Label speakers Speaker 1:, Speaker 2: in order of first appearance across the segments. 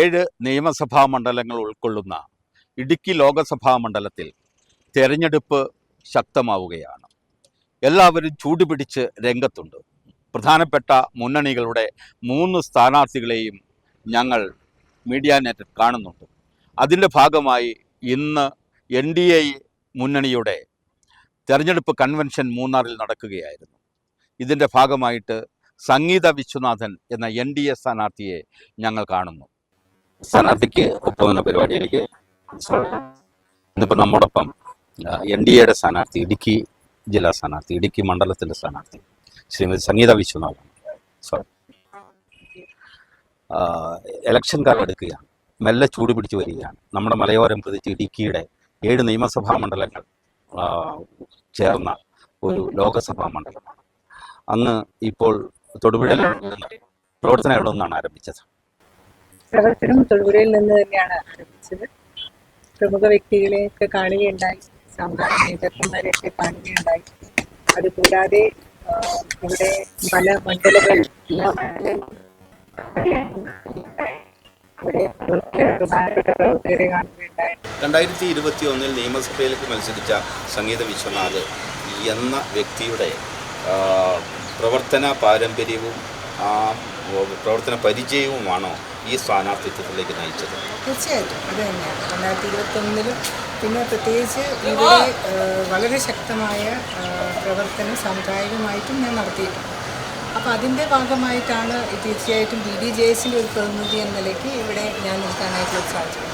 Speaker 1: ഏഴ് നിയമസഭാ മണ്ഡലങ്ങൾ ഉൾക്കൊള്ളുന്ന ഇടുക്കി ലോകസഭാ മണ്ഡലത്തിൽ തെരഞ്ഞെടുപ്പ് ശക്തമാവുകയാണ്. എല്ലാവരും ചൂടുപിടിച്ച് രംഗത്തുണ്ട്. പ്രധാനപ്പെട്ട മുന്നണികളുടെ മൂന്ന് സ്ഥാനാർത്ഥികളെയും ഞങ്ങൾ മീഡിയ നെറ്റ് കാണുന്നുണ്ട്. അതിന്റെ ഭാഗമായി ഇന്ന് എൻ ഡി എ മുന്നണിയുടെ തെരഞ്ഞെടുപ്പ് കൺവെൻഷൻ മൂന്നാറിൽ നടക്കുകയായിരുന്നു. ഇതിന്റെ ഭാഗമായിട്ട് സംഗീത വിശ്വനാഥൻ എന്ന എൻ ഡി എ സ്ഥാനാർത്ഥിയെ ഞങ്ങൾ കാണുന്നു. സ്ഥാനാർത്ഥിക്ക് പരിപാടിയിലേക്ക് സ്വാഗതം. ഇന്നിപ്പോൾ നമ്മോടൊപ്പം എൻ ഡി എയുടെ സ്ഥാനാർത്ഥി ഇടുക്കി ജില്ലാ സ്ഥാനാർത്ഥി ഇടുക്കി മണ്ഡലത്തിന്റെ സ്ഥാനാർത്ഥി ശ്രീമതി സംഗീത വിശ്വനാഥൻ. സോറി എലക്ഷൻ കാലം എടുക്കുകയാണ്. മെല്ലെ ചൂട് പിടിച്ചു വരികയാണ്. നമ്മുടെ മലയോരം പ്രതിച്ച് ഇടുക്കിയുടെ ഏഴ് നിയമസഭാ മണ്ഡലങ്ങൾ ചേർന്ന ഒരു ലോകസഭാ മണ്ഡലമാണ്. അന്ന് ഇപ്പോൾ തൊടുപുഴയിൽ പ്രവർത്തനം എവിടെ നിന്നാണ് ആരംഭിച്ചത്?
Speaker 2: പ്രവർത്തനം തൊടുപുഴയിൽ നിന്ന് തന്നെയാണ് ആരംഭിച്ചത്. പ്രമുഖ വ്യക്തികളെയൊക്കെ കാണുകയുണ്ടായി. സാമ്രാജ്യ നേതൃത്വന്മാരെയൊക്കെ കാണുകയുണ്ടായി. അതുകൂടാതെ ഇവിടെ പല മണ്ഡലങ്ങൾ
Speaker 1: രണ്ടായിരത്തി ഇരുപത്തി ഒന്നിൽ നിയമസഭയിലേക്ക് മത്സരിച്ച സംഗീത വിശ്വനാഥ് എന്ന വ്യക്തിയുടെ പ്രവർത്തന പാരമ്പര്യവും പ്രവർത്തന പരിചയവുമാണോ ഈ സ്ഥാനാർത്ഥിത്വത്തിലേക്ക് നയിച്ചത്?
Speaker 2: തീർച്ചയായിട്ടും. അത് തന്നെയാണ്. രണ്ടായിരത്തി ഇരുപത്തൊന്നിലും പിന്നെ പ്രത്യേകിച്ച് ഇവിടെ വളരെ ശക്തമായ പ്രവർത്തനം സാമുദായികമായിട്ടും ഞാൻ നടത്തിയിട്ടുണ്ട്. അപ്പോൾ അതിന്റെ ഭാഗമായിട്ടാണ് തീർച്ചയായിട്ടും ബി ഡി ജെ എസിന്റെ ഒരു പ്രതിനിധി എന്ന നിലയ്ക്ക് ഇവിടെ ഞാൻ നിൽക്കാനായിട്ട് സാധിച്ചത്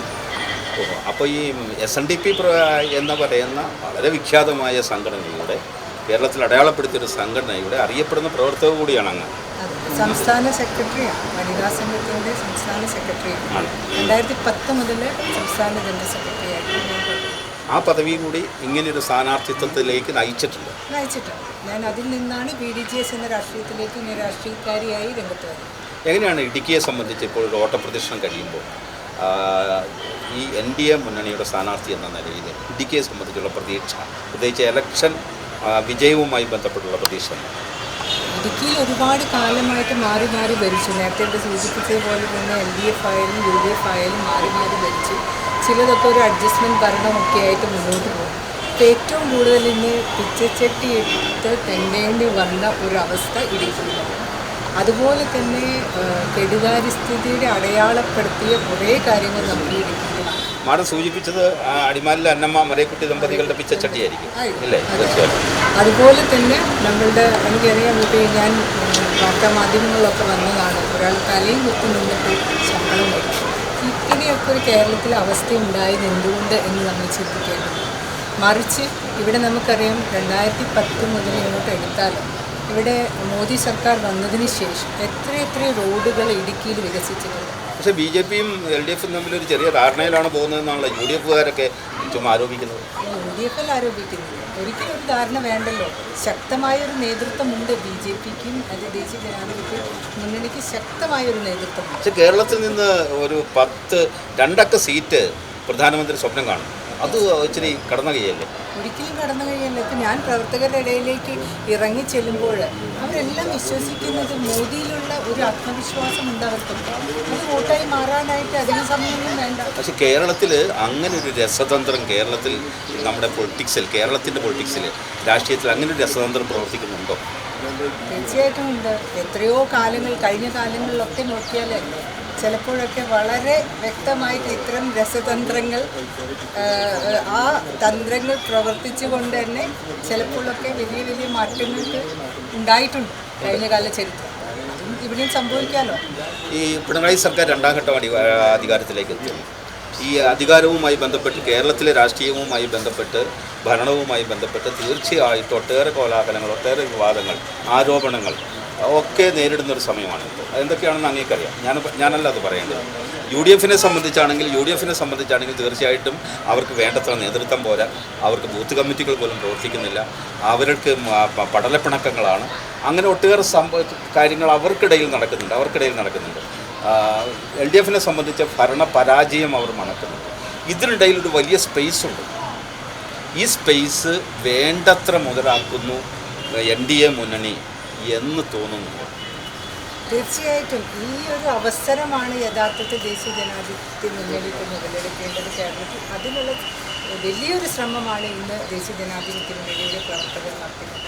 Speaker 1: ഓഹോ അപ്പോൾ ഈ എസ് എൻ ഡി പി എന്ന് പറയുന്ന വളരെ വിഖ്യാതമായ സംഘടനയുടെ കേരളത്തിൽ അടയാളപ്പെടുത്തിയൊരു സംഘടനയുടെ അറിയപ്പെടുന്ന പ്രവർത്തക കൂടിയാണ് അങ്ങ്.
Speaker 2: സംസ്ഥാന സെക്രട്ടറിയാണ് വനിതാ സംഘത്തിന്റെ സംസ്ഥാന സെക്രട്ടറിയാണ്
Speaker 1: ആണ്.
Speaker 2: രണ്ടായിരത്തി പത്ത് മുതൽ സംസ്ഥാന ജനറൽ സെക്രട്ടറി ആയിട്ട്
Speaker 1: ആ പദവിയും കൂടി ഇങ്ങനെയൊരു സ്ഥാനാർത്ഥിത്വത്തിലേക്ക് നയിച്ചിട്ടുണ്ട്
Speaker 2: നയിച്ചിട്ടുണ്ട്. ഞാൻ അതിൽ നിന്നാണ് ബി ഡി ജി എസ് എന്ന രാഷ്ട്രീയത്തിലേക്ക് ഞാൻ രാഷ്ട്രീയക്കാരിയായി രംഗത്ത് വരുന്നത്
Speaker 1: എങ്ങനെയാണ് ഇടുക്കിയെ സംബന്ധിച്ച് ഇപ്പോൾ ഒരു ഓട്ടപ്രദർശനം കഴിയുമ്പോൾ ഈ എൻ ഡി എ മുന്നണിയുടെ സ്ഥാനാർത്ഥി എന്ന നിലയിൽ ഇടുക്കിയെ സംബന്ധിച്ചുള്ള പ്രതീക്ഷ പ്രത്യേകിച്ച് എലക്ഷൻ വിജയവുമായി ബന്ധപ്പെട്ടുള്ള പ്രതീക്ഷ?
Speaker 2: ഇടുക്കിയിൽ ഒരുപാട് കാലമായിട്ട് മാറി മാറി ഭരിച്ചു. നേരത്തെ ഇവിടെ സൂചിപ്പിച്ചതുപോലെ തന്നെ എൽ ഡി എഫ് ആയാലും യു ഡി എഫ് ആയാലും മാറി മാറി ഭരിച്ചു. ചിലതൊക്കെ ഒരു അഡ്ജസ്റ്റ്മെന്റ് ഭരണമൊക്കെ ആയിട്ട് മുന്നോട്ട് പോകും. ഇപ്പം ഏറ്റവും കൂടുതൽ ഇന്ന് പിച്ചച്ചട്ടി എടുത്ത് തെന്നേണ്ടി വന്ന ഒരവസ്ഥ ഇടുക്കിയിലാണ്. അതുപോലെ തന്നെ കെടുകാര്യസ്ഥിതിയുടെ അടയാളപ്പെടുത്തിയ കുറേ കാര്യങ്ങൾ നമുക്ക് ഇടുക്കിയിലാണ്
Speaker 1: മാഡം സൂചിപ്പിച്ചത് അടിമാലിലെ അന്നമ്മ മറിയക്കുട്ടി ദമ്പതികളുടെ പിച്ചച്ചട്ടിയായിരിക്കും ഇല്ലേ? തീർച്ചയായിട്ടും.
Speaker 2: അതുപോലെ തന്നെ നമ്മളുടെ എനിക്കറിയാം ഇപ്പോൾ ഞാൻ വാർത്താ മാധ്യമങ്ങളിലൊക്കെ വന്നതാണ്. ഒരാൾ തലയും കുത്തി നിന്നിട്ട് ശമ്പളം ഇങ്ങനെയൊക്കെ ഒരു കേരളത്തിലെ അവസ്ഥ ഉണ്ടായത് എന്തുകൊണ്ട് എന്ന് നമ്മൾ ചിന്തിക്കേണ്ടത് മറിച്ച് ഇവിടെ നമുക്കറിയാം രണ്ടായിരത്തി പത്ത് മുതൽ ഇങ്ങോട്ട് എടുത്താലും ഇവിടെ മോദി സർക്കാർ വന്നതിന് ശേഷം എത്ര എത്ര റോഡുകൾ ഇടുക്കിയിൽ വികസിച്ചിട്ടുണ്ട്.
Speaker 1: പക്ഷേ ബി ജെ പിയും എൽ ഡി എഫും തമ്മിൽ ഒരു ചെറിയ ധാരണയിലാണ് പോകുന്നതെന്നാണല്ലോ യു ഡി എഫുകാരൊക്കെ ചുമ്മാ ആരോപിക്കുന്നത്.
Speaker 2: യു ഡി എഫ് എൽ ആരോപിക്കുന്നില്ല ഒരിക്കലും ഒരു ധാരണ വേണ്ടല്ലോ. ശക്തമായൊരു നേതൃത്വമുണ്ട് ബി ജെ പിക്കും അത് ദേശീയ ജനാധിപത്യ മുന്നണിക്ക് ശക്തമായൊരു നേതൃത്വം
Speaker 1: പക്ഷേ കേരളത്തിൽ നിന്ന് ഒരു പത്ത് രണ്ടക്ക സീറ്റ് പ്രധാനമന്ത്രി സ്വപ്നം കാണും. അത് ഇച്ചിരി കടന്നു കഴിയല്ലേ
Speaker 2: ഒരിക്കലും കടന്നു കഴിയല്ല ഇപ്പം ഞാൻ പ്രവർത്തകരുടെ ഇടയിലേക്ക് ഇറങ്ങി ചെല്ലുമ്പോൾ അവരെല്ലാം വിശ്വസിക്കുന്നത് മോദിയിലുള്ള ഒരു ആത്മവിശ്വാസം ഉണ്ടാകും അത് വോട്ടായി മാറാനായിട്ട് അധികം സമയമൊന്നും വേണ്ട.
Speaker 1: പക്ഷെ കേരളത്തിൽ അങ്ങനെ ഒരു രസതന്ത്രം കേരളത്തിൽ നമ്മുടെ പൊളിറ്റിക്സിൽ കേരളത്തിന്റെ പൊളിറ്റിക്സിൽ രാഷ്ട്രീയത്തിൽ അങ്ങനെ ഒരു രസതന്ത്രം പ്രവർത്തിക്കുന്നുണ്ടോ?
Speaker 2: തീർച്ചയായിട്ടും ഉണ്ട്. എത്രയോ കാലങ്ങൾ കഴിഞ്ഞ കാലങ്ങളിലൊക്കെ നോക്കിയാൽ ചിലപ്പോഴൊക്കെ വളരെ വ്യക്തമായിട്ട് ഇത്തരം രസതന്ത്രങ്ങൾ ആ, തന്ത്രങ്ങൾ പ്രവർത്തിച്ചുകൊണ്ട് തന്നെ ചിലപ്പോഴൊക്കെ വലിയ വലിയ മാറ്റങ്ങൾക്ക് ഉണ്ടായിട്ടുണ്ട് കഴിഞ്ഞ കാല ചരിത്രം. ഇവിടെയും സംഭവിക്കാമല്ലോ
Speaker 1: ഈ പിണറായി സർക്കാർ രണ്ടാം ഘട്ടം അധികാരത്തിലേക്ക് എത്തുന്നു ഈ അധികാരവുമായി ബന്ധപ്പെട്ട് കേരളത്തിലെ രാഷ്ട്രീയവുമായി ബന്ധപ്പെട്ട് ഭരണവുമായി ബന്ധപ്പെട്ട് തീർച്ചയായിട്ടും ഒട്ടേറെ കോലാഹലങ്ങൾ ഒട്ടേറെ വിവാദങ്ങൾ ആരോപണങ്ങൾ ഒക്കെ നേരിടുന്ന ഒരു സമയമാണ് അതെന്തൊക്കെയാണെന്ന് അങ്ങേക്കറിയാം. ഞാൻ ഞാനല്ല അത് പറയേണ്ടത്. യു ഡി എഫിനെ സംബന്ധിച്ചാണെങ്കിൽ യു ഡി എഫിനെ സംബന്ധിച്ചാണെങ്കിൽ തീർച്ചയായിട്ടും അവർക്ക് വേണ്ടത്ര നേതൃത്വം പോരാ. അവർക്ക് ബൂത്ത് കമ്മിറ്റികൾ പോലും പ്രവർത്തിക്കുന്നില്ല. അവർക്ക് പടലപ്പിണക്കങ്ങളാണ്. അങ്ങനെ ഒട്ടേറെ സംഭവ കാര്യങ്ങൾ അവർക്കിടയിൽ നടക്കുന്നുണ്ട്. അവർക്കിടയിൽ നടക്കുന്നുണ്ട്. എൽ ഡി എഫിനെ സംബന്ധിച്ച ഭരണ പരാജയം അവർ മണക്കുന്നുണ്ട്. ഇതിനിടയിൽ ഒരു വലിയ സ്പേസ് ഉണ്ട്. ഈ സ്പേസ് വേണ്ടത്ര മുതലാക്കുന്നു എൻ ഡി എ മുന്നണി. എന്ന് തോന്നുന്നു.
Speaker 2: തീർച്ചയായിട്ടും ഈ ഒരു അവസരമാണ് യഥാർത്ഥത്തിൽ ദേശീയ ജനാധിപത്യ മുന്നണിക്ക് മുതലെടുക്കേണ്ടത്. കേരളത്തിൽ അതിനുള്ള വലിയൊരു ശ്രമമാണ് ഇന്ന് ദേശീയ ജനാധിപത്യ മുന്നണിയുടെ പ്രവർത്തകർ നടത്തുന്നത്.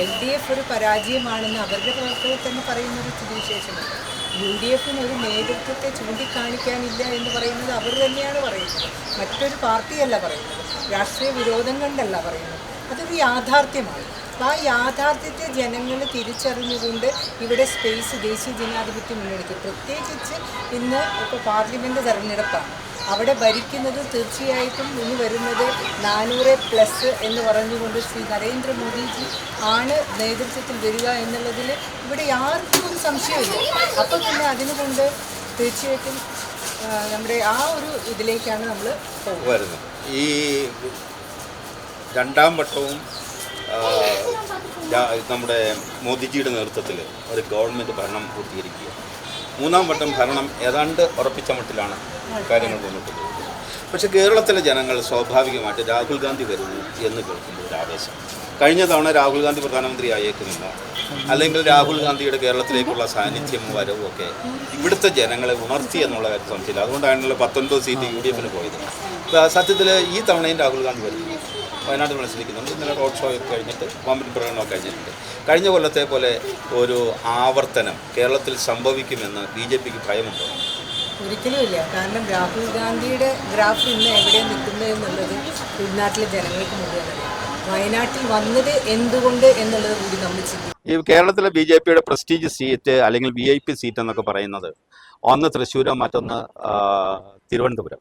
Speaker 2: എൽ ഡി എഫ് ഒരു പരാജയമാണെന്ന് അവരുടെ പ്രവർത്തകർ തന്നെ പറയുന്ന ഒരു സ്ഥിതിവിശേഷമുണ്ട്. യു ഡി എഫിന് ഒരു നേതൃത്വത്തെ ചൂണ്ടിക്കാണിക്കാനില്ല എന്ന് പറയുന്നത് അവർ തന്നെയാണ് പറയുന്നത്. മറ്റൊരു പാർട്ടിയല്ല പറയുന്നത്. രാഷ്ട്രീയ വിരോധം കൊണ്ടല്ല പറയുന്നത്. അതൊരു യാഥാർത്ഥ്യമാണ്. ആ യാഥാർത്ഥ്യത്തെ ജനങ്ങൾ തിരിച്ചറിഞ്ഞുകൊണ്ട് ഇവിടെ സ്പേസ് ദേശീയ ജനാധിപത്യം മുന്നണിക്ക്. പ്രത്യേകിച്ച് ഇന്ന് ഇപ്പോൾ പാർലമെന്റ് തെരഞ്ഞെടുപ്പാണ്. അവിടെ ഭരിക്കുന്നത് തീർച്ചയായിട്ടും ഇനി വരുന്നത് നാനൂറ് പ്ലസ് എന്ന് പറഞ്ഞുകൊണ്ട് ശ്രീ നരേന്ദ്രമോദിജി ആണ് നേതൃത്വത്തിൽ വരിക എന്നുള്ളതിൽ ഇവിടെ ആർക്കും ഒരു സംശയമില്ല. അപ്പോൾ പിന്നെ അതിനുകൊണ്ട് തീർച്ചയായിട്ടും നമ്മുടെ ആ ഒരു ഇതിലേക്കാണ് നമ്മൾ
Speaker 1: വരുന്നത്. ഈ രണ്ടാം വട്ടവും നമ്മുടെ മോദിജിയുടെ നേതൃത്വത്തിൽ ഒരു ഗവൺമെന്റ് ഭരണം പൂർത്തീകരിക്കുക. മൂന്നാം വട്ടം ഭരണം ഏതാണ്ട് ഉറപ്പിച്ച മട്ടിലാണ് കാര്യങ്ങൾ മുന്നോട്ട് പോകുന്നത്. പക്ഷേ കേരളത്തിലെ ജനങ്ങൾ സ്വാഭാവികമായിട്ട് രാഹുൽ ഗാന്ധി വരുന്നു എന്ന് കേൾക്കുന്ന ഒരു ആവേശം. കഴിഞ്ഞ തവണ രാഹുൽ ഗാന്ധി പ്രധാനമന്ത്രി ആയേക്കുന്നില്ല. അല്ലെങ്കിൽ രാഹുൽ ഗാന്ധിയുടെ കേരളത്തിലേക്കുള്ള സാന്നിധ്യം വരവും ഒക്കെ ഇവിടുത്തെ ജനങ്ങളെ ഉണർത്തി എന്നുള്ള കാര്യം സംശയമില്ല. അതുകൊണ്ടാണല്ലോ പത്തൊൻപത് സീറ്റ് യു ഡി എഫിന് പോയത്. സത്യത്തിൽ ഈ തവണയും രാഹുൽ ഗാന്ധി വരും. വയനാട്ടിൽ മത്സരിക്കുന്നുണ്ട് ഇന്നലെ റോഡ് ഷോ ഒക്കെ കഴിഞ്ഞിട്ട് വമ്പൻ പ്രകടനമൊക്കെ കഴിഞ്ഞിട്ടുണ്ട്. കഴിഞ്ഞ കൊല്ലത്തെ പോലെ ഒരു ആവർത്തനം കേരളത്തിൽ സംഭവിക്കുമെന്ന് ബി ജെ പിക്ക് ഭയമുണ്ടോ?
Speaker 2: ഒരിക്കലും ഇല്ല. കാരണം രാഹുൽ ഗാന്ധിയുടെ ഗ്രാഫ് ഇന്ന് എവിടെ നിൽക്കുന്നത് എന്നുള്ളത് ഉൾനാട്ടിലെ ജനങ്ങൾക്ക് മുഴുവൻ വയനാട്ടിൽ വന്നത് എന്തുകൊണ്ട് എന്നുള്ളത് കൂടി നമ്മൾ ചിന്തിക്കും
Speaker 1: ഈ കേരളത്തിലെ ബി ജെ പിയുടെ പ്രസ്റ്റീജ് സീറ്റ് അല്ലെങ്കിൽ വി ഐ പി സീറ്റ് എന്നൊക്കെ പറയുന്നത് ഒന്ന് തൃശ്ശൂരോ മറ്റൊന്ന് തിരുവനന്തപുരം.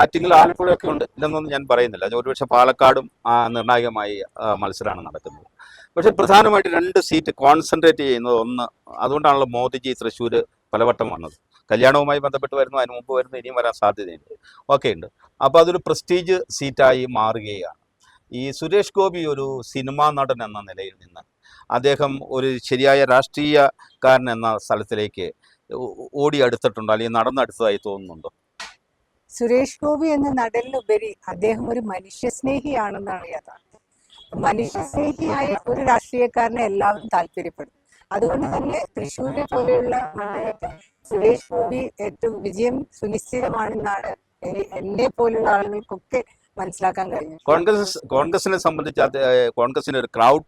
Speaker 1: ആറ്റിങ്ങൽ ആലപ്പുഴയൊക്കെ ഉണ്ട് ഇല്ലെന്നൊന്നും ഞാൻ പറയുന്നില്ല. ഒരുപക്ഷെ പാലക്കാടും നിർണായകമായി മത്സരമാണ് നടക്കുന്നത്. പക്ഷെ പ്രധാനമായിട്ട് രണ്ട് സീറ്റ് കോൺസെൻട്രേറ്റ് ചെയ്യുന്നത് ഒന്ന് അതുകൊണ്ടാണല്ലോ മോദിജി തൃശ്ശൂർ പലവട്ടം വന്നത്. കല്യാണവുമായി ബന്ധപ്പെട്ട് വരുന്നു അതിന് മുമ്പ് വരുന്നു ഇനിയും വരാൻ സാധ്യതയുണ്ട്. ഒക്കെ ഉണ്ട്. അപ്പോൾ അതൊരു പ്രസ്റ്റീജ് സീറ്റായി മാറുകയാണ്. ഈ സുരേഷ് ഗോപി ഒരു സിനിമാ നടൻ എന്ന നിലയിൽ നിന്ന് അദ്ദേഹം ഒരു ശരിയായ രാഷ്ട്രീയക്കാരൻ എന്ന സ്ഥലത്തിലേക്ക് ഓടി അടുത്തിട്ടുണ്ടോ? അല്ലെങ്കിൽ നടന്നടുത്തതായി തോന്നുന്നുണ്ടോ?
Speaker 2: സുരേഷ് ഗോപി എന്ന നടനിലുപരി അദ്ദേഹം ഒരു മനുഷ്യസ്നേഹിയാണെന്നാണ് യാഥാർത്ഥ്യം. മനുഷ്യസ്നേഹിയായ ഒരു രാഷ്ട്രീയക്കാരനെ എല്ലാവരും താല്പര്യപ്പെടും അതുകൊണ്ട് തന്നെ തൃശ്ശൂരെ പോലെയുള്ള സുരേഷ് ഗോപി ഏറ്റവും വിജയം സുനിശ്ചിതമാണെന്നാണ് എന്നെ പോലുള്ള ആളുകൾക്കൊക്കെ മനസ്സിലാക്കാൻ കഴിഞ്ഞു
Speaker 1: കോൺഗ്രസ് കോൺഗ്രസിനെ സംബന്ധിച്ച് കോൺഗ്രസിന്റെ കോൺഗ്രസിന് ഒരു ക്രൗഡ്